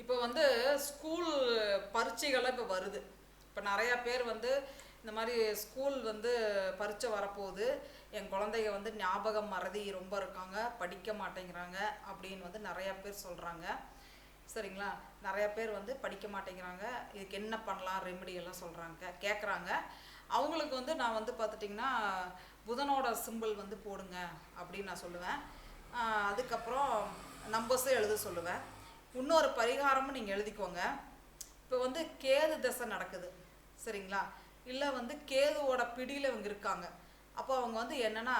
இப்போ வந்து ஸ்கூல் பரீட்சைகள்லாம் இப்போ வருது. இப்போ நிறையா பேர் வந்து இந்த மாதிரி ஸ்கூல் வந்து பரீட்சை வரப்போகுது. என் குழந்தைங்க வந்து ஞாபகம் மறதி ரொம்ப இருக்காங்க. படிக்க மாட்டேங்கிறாங்க அப்படின்னு வந்து நிறையா பேர் சொல்கிறாங்க சரிங்களா? நிறையா பேர் வந்து படிக்க மாட்டேங்கிறாங்க. இதுக்கு என்ன பண்ணலாம்? ரெமெடி எல்லாம் சொல்கிறாங்க கேட்குறாங்க அவங்களுக்கு வந்து நான் வந்து பார்த்துட்டிங்கன்னா புதனோட சிம்பிள் வந்து போடுங்க அப்படின்னு நான் சொல்லுவேன். அதுக்கப்புறம் நம்பர்ஸும் எழுத சொல்லுவேன். இன்னொரு பரிகாரமும் நீங்கள் எழுதிக்கோங்க. இப்போ வந்து கேது தசை நடக்குது. சரிங்களா? இல்லை வந்து கேதுவோட பிடியில் இவங்க இருக்காங்க. அப்போ அவங்க வந்து என்னென்னா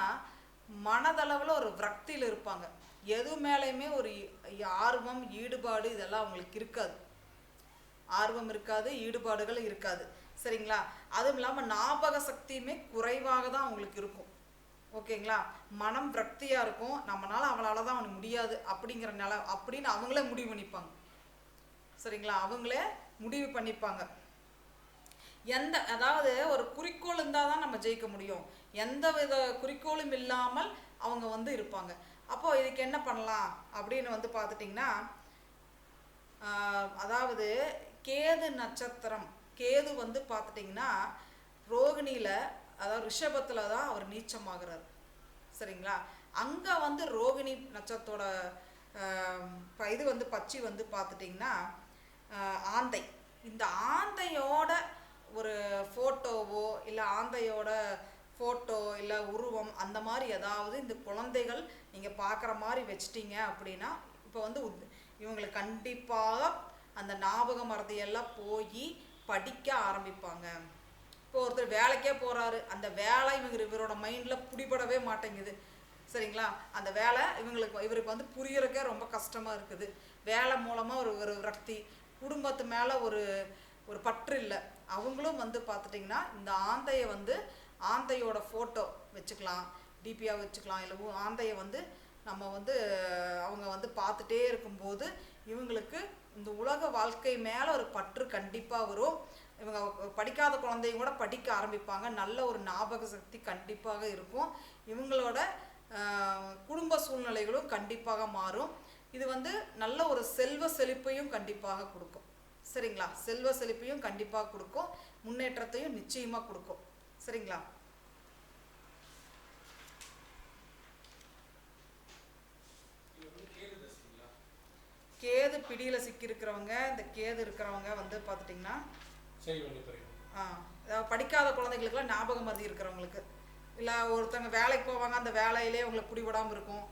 மனதளவில் ஒரு விரக்தியில் இருப்பாங்க. எது மேலேயுமே ஒரு ஆர்வம் ஈடுபாடு இதெல்லாம் அவங்களுக்கு இருக்காது. ஆர்வம் இருக்காது ஈடுபாடுகள் இருக்காது. சரிங்களா? அதுவும் இல்லாமல் ஞாபக சக்தியுமே குறைவாக தான் அவங்களுக்கு இருக்கும். ஓகேங்களா? மனம் விரக்தியாக இருக்கும். நம்மளால அவளால தான் அவனுக்கு முடியாது அப்படிங்கிற நில அப்படின்னு அவங்களே முடிவு பண்ணிப்பாங்க. சரிங்களா? அவங்களே முடிவு பண்ணிப்பாங்க. எந்த அதாவது ஒரு குறிக்கோள் இருந்தால் தான் நம்ம ஜெயிக்க முடியும். எந்த வித குறிக்கோளும் இல்லாமல் அவங்க வந்து இருப்பாங்க. அப்போ இதுக்கு என்ன பண்ணலாம் அப்படின்னு வந்து பார்த்துட்டிங்கன்னா அதாவது கேது நட்சத்திரம் கேது வந்து பார்த்துட்டிங்கன்னா ரோகிணியில் அதாவது ரிஷபத்தில் தான் அவர் நீச்சமாகிறார். சரிங்களா? அங்கே வந்து ரோகிணி நட்சத்தோட ப- இது வந்து பச்சி வந்து பார்த்துட்டிங்கன்னா ஆந்தை. இந்த ஆந்தையோட ஒரு ஃபோட்டோவோ இல்லை ஆந்தையோட ஃபோட்டோ இல்லை உருவம் அந்த மாதிரி ஏதாவது இந்த குழந்தைகள் நீங்கள் பார்க்குற மாதிரி வச்சிட்டிங்க அப்படின்னா இப்போ வந்து இவங்களுக்கு கண்டிப்பாக அந்த ஞாபக மறதி போய் படிக்க ஆரம்பிப்பாங்க. இப்போ ஒருத்தர் வேலைக்கே போகிறாரு அந்த வேலை இவங்க இவரோட மைண்டில் பிடிபடவே மாட்டேங்குது. சரிங்களா? அந்த வேலை இவங்களுக்கு இவருக்கு வந்து புரியறக்கே ரொம்ப கஷ்டமாக இருக்குது. வேலை மூலமாக ஒரு ஒரு விரக்தி குடும்பத்து மேலே ஒரு ஒரு பற்று இல்லை. அவங்களும் வந்து பார்த்துட்டிங்கன்னா இந்த ஆந்தையை வந்து ஆந்தையோட ஃபோட்டோ வச்சுக்கலாம் டிபியாக வச்சுக்கலாம் இல்லை ஆந்தையை வந்து நம்ம வந்து அவங்க வந்து பார்த்துட்டே இருக்கும்போது இவங்களுக்கு இந்த உலக வாழ்க்கை மேலே ஒரு பற்று கண்டிப்பாக வரும். இவங்க படிக்காத குழந்தையும் கூட படிக்க ஆரம்பிப்பாங்க. நல்ல ஒரு ஞாபக சக்தி கண்டிப்பாக இருக்கும். இவங்களோட குடும்ப சூழ்நிலைகளும் கண்டிப்பாக மாறும். இது வந்து நல்ல ஒரு செல்வ செழிப்பையும் கண்டிப்பாக கொடுக்கும். சரிங்களா? செல்வ செழிப்பையும் கண்டிப்பாக கொடுக்கும். முன்னேற்றத்தையும் நிச்சயமாக கொடுக்கும். சரிங்களா இது வந்து கேது தசைங்களா கேது பிடியில் சிக்கியிருக்கிறவங்க இந்த கேது இருக்கிறவங்க வந்து பார்த்துட்டிங்கன்னா ஆ அதாவது படிக்காத குழந்தைகளுக்குலாம் ஞாபகம் மறதி இருக்கிறவங்களுக்கு. இல்லை ஒருத்தவங்க வேலைக்கு போவாங்க அந்த வேலையிலே அவங்களுக்கு பிடிபடாமல் இருக்கும்.